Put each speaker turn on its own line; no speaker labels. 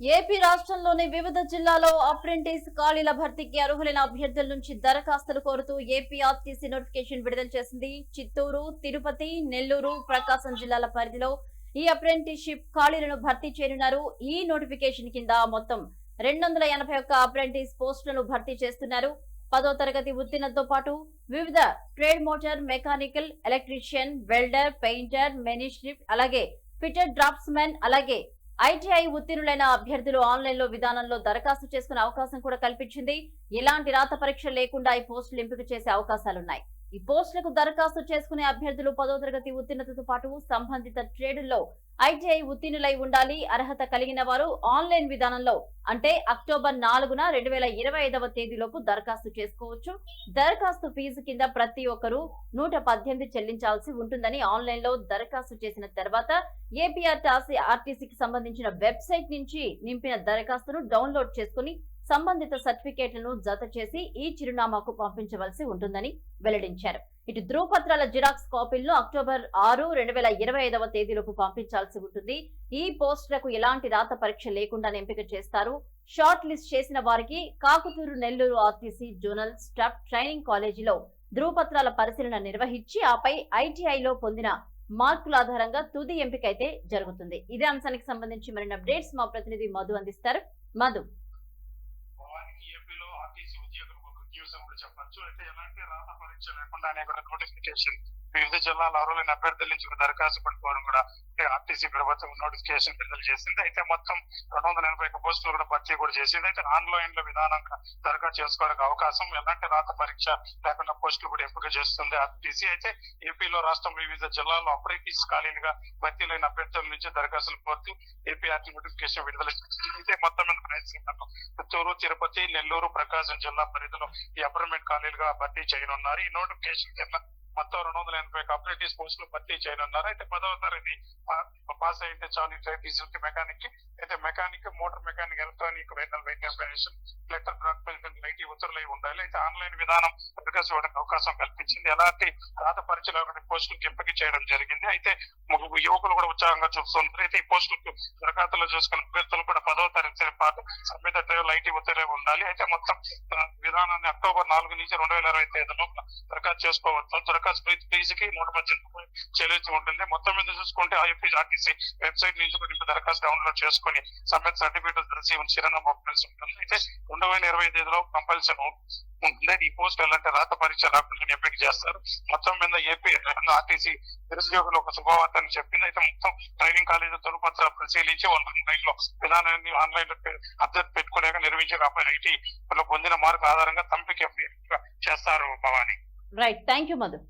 AP రాష్ట్రంలోని వివిధ జిల్లాలో అప్రెంటిస్ ఖాళీల భర్తీకి అర్హులైన అభ్యర్థుల నుంచి దరఖాస్తులు కోరుతూ ఏపీ ఆర్టీసీ నోటిఫికేషన్ విడుదల చేసింది. చిత్తూరు తిరుపతి నెల్లూరు ప్రకాశం జిల్లాల పరిధిలో ఈ అప్రెంటిస్షిప్ ఖాళీలను భర్తీ చేయనున్నారు. ఈ నోటిఫికేషన్ కింద మొత్తం రెండు వందల ఎనభై ఒక్క అప్రెంటిస్ పోస్టులను భర్తీ చేస్తున్నారు. పదో తరగతి ఉత్తీర్ణతో పాటు వివిధ trade motor mechanical electrician welder painter మెనిస్ట్రిప్ అలాగే ఫిటర్ డ్రాప్స్ మెన్ అలాగే ఐటీఐ ఉత్తీర్ణులైన అభ్యర్థులు ఆన్లైన్లో విధానంలో దరఖాస్తు చేసుకునే అవకాశం కూడా కల్పించింది. ఎలాంటి రాత పరీక్ష లేకుండా ఈ పోస్టులు ఎంపిక చేసే అవకాశాలున్నాయి. ఈ పోస్టులకు దరఖాస్తు చేసుకునే అభ్యర్థులు పదో తరగతి ఉత్తీర్ణతతో పాటు సంబంధిత ట్రేడుల్లో ఐటీఐ ఉత్తీర్ణులై ఉండాలి. అర్హత కలిగిన వారు ఆన్లైన్ విధానంలో అంటే అక్టోబర్ నాలుగున రెండు వేల ఇరవై ఐదవ తేదీలోపు దరఖాస్తు చేసుకోవచ్చు. దరఖాస్తు ఫీజు కింద ప్రతి ఒక్కరూ నూట పద్దెనిమిది చెల్లించాల్సి ఉంటుందని ఆన్లైన్లో దరఖాస్తు చేసిన తర్వాత ఏపీఆర్టీఆర్టీసీకి సంబంధించిన వెబ్సైట్ నుంచి నింపిన దరఖాస్తును డౌన్లోడ్ చేసుకుని సంబంధిత సర్టిఫికేట్లను జత చేసి ఈ చిరునామాకు పంపించవలసి ఉంటుందని వెల్లడించారు. ఇటు ధృవపత్రాల జిరాక్స్ కాపీలను అక్టోబర్ ఆరు రెండు వేల ఇరవై ఐదవ తేదీలోపు పంపించాల్సి ఉంటుంది. ఈ పోస్టులకు ఎలాంటి రాత పరీక్ష లేకుండా ఎంపిక చేస్తారు. షార్ట్ లిస్ట్ చేసిన వారికి Kakuturu Nellore RTC zonal staff training కాలేజీలో ధృవపత్రాల పరిశీలన నిర్వహించి ఆపై ఐటీఐలో పొందిన మార్కుల ఆధారంగా తుది ఎంపిక అయితే జరుగుతుంది. ఇదే అంశానికి సంబంధించి మరిన్ని అప్డేట్స్ మా ప్రతినిధి మధు అందిస్తారు. మధు
వారికి ఏపీలో ఆర్టీసీ ఉద్యోగులకు చెప్పచ్చు. న్యూస్ అయితే ఎలాంటి రాత పరీక్ష లేకుండానే కూడా నోటిఫికేషన్ వివిధ జిల్లాల అర్హులైన అభ్యర్థుల నుంచి దరఖాస్తు పెట్టుకోవడం కూడా ఆర్టీసీ ప్రభుత్వం నోటిఫికేషన్ విడుదల చేసింది. అయితే మొత్తం రెండు వందల ఎనభై ఒక్క పోస్టులు కూడా భర్తీ కూడా చేసింది. అయితే ఆన్లైన్లో విధానంగా దరఖాస్తు చేసుకోవడానికి అవకాశం ఎలాంటి రాత పరీక్ష లేకుండా పోస్టులు కూడా ఎంపిక చేస్తుంది ఆర్టీసీ. అయితే ఏపీలో రాష్ట్రం వివిధ జిల్లాల్లో అప్రైటీస్ ఖాళీలుగా భర్తీలైన అభ్యర్థుల నుంచి దరఖాస్తులు కోరుతూ ఏపీఆర్టీ నోటిఫికేషన్ విడుదల చేసింది. అయితే మొత్తం మీద రాయలసీమలో చిత్తూరు తిరుపతి నెల్లూరు ప్రకాశం జిల్లా పరిధిలో ఈ అపార్ట్మెంట్ ఖాళీలుగా భర్తీ చేయనున్నారు. ఈ నోటిఫికేషన్ కింద మొత్తం రెండు వందల ఎనభై అప్రెంటిస్ పోస్టులు భర్తీ చేయనున్నారు. అయితే పదవ తరగతి పాస్ అయితే చాలు డీజిల్కి మెకానిక్కి అయితే mechanic motor mechanic electronic vehicle vehicle letter document light ఉత్తర్వులు ఉండాలి. అయితే ఆన్లైన్ విధానం దరఖాస్తు ఇవ్వడానికి అవకాశం కల్పించింది. ఎలాంటి రాత పరీక్ష లేకుండా పోస్టులకు ఎంపిక చేయడం జరిగింది. అయితే ముగ్గురు యువకులు కూడా ఉత్సాహంగా చూస్తున్నారు. అయితే ఈ పోస్టులకు దరఖాస్తులు చూసుకున్న అభ్యర్థులు కూడా పదవ తరగతి పాటు సభ్యత ట్రైన్ ఐటీ ఉత్తర్వులు ఉండాలి. అయితే మొత్తం విధానాన్ని అక్టోబర్ నాలుగు నుంచి రెండు వేల ఇరవై ఐదు లోపల దరఖాస్తు చేసుకోవచ్చు. దరఖాస్తు ఫీ- ఫీజుకి నూట పద్దెనిమిది రూపాయలు చెల్లించి ఉంటుంది. మొత్తం మీద చూసుకుంటే ఐఎఫ్పీ వెబ్సైట్ నుంచి కూడా దరఖాస్తు డౌన్లోడ్ చేసుకుని సంబంధిత సర్టిఫికేట్ తెలిసి చిరునామా ఉంటుంది అయితే రెండు వేల ఇరవై ఐదులో కంపల్సరీ ఈ పోస్ట్ అంటే రాత పరీక్ష రాకుండా ఎంపిక చేస్తారు. మొత్తం మీద ఏపీ ఆర్టీసీ నిరుద్యోగులు ఒక శుభవార్తని చెప్పింది. అయితే మొత్తం ట్రైనింగ్ కాలేజ్ తొలిపత్ర పరిశీలించి వాళ్ళు ఆన్లైన్లో విధానాన్ని ఆన్లైన్లో అభ్యర్థి పెట్టుకునేక నిర్వహించే ఐటీ లో పొందిన మార్కు ఆధారంగా తంపికి చేస్తారు Bhavani.
Right thank you Madhu